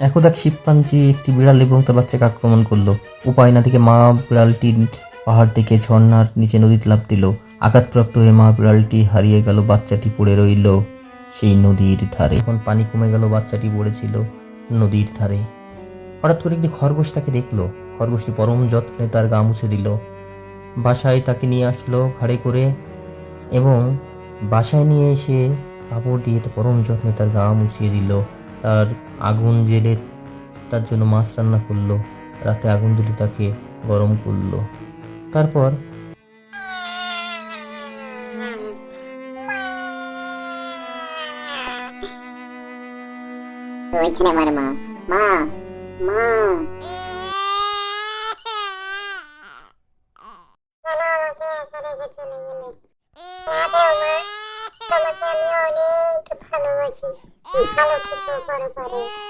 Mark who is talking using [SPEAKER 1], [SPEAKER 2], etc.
[SPEAKER 1] একদা শিবপাঞ্জি একটি বিড়াল এবং তার বাচ্চাকে আক্রমণ করল। উপায় না থেকে মা বিড়ালটি পাহাড় থেকে ঝর্ণার নিচে নদীতে লাফ দিল। আঘাতপ্রাপ্ত হয়ে মা বিড়ালটি হারিয়ে গেল, বাচ্চাটি পড়ে রইল সেই নদীর ধারে। এখন পানি কমে গেল, বাচ্চাটি পড়েছিল নদীর ধারে। হঠাৎ করে একটি খরগোশ তাকে দেখল। খরগোশটি পরম যত্নে তার গা মুছে দিল। বাসায় তাকে নিয়ে আসলো ঘাড়ে করে এবং বাসায় নিয়ে এসে কাপড় দিয়ে পরম যত্নে তার গা মুছিয়ে দিল। তার আগুন জেলে তার জন্য মাছ রান্না করল। রাতে আগুন তুলে তাকে গরম করল। তারপর
[SPEAKER 2] আমার মা। মা মা। চলে গেলে? না দেও মা তোমাকে আমি অনেক ভালোবাসি ভালো থেকো পরে পরে।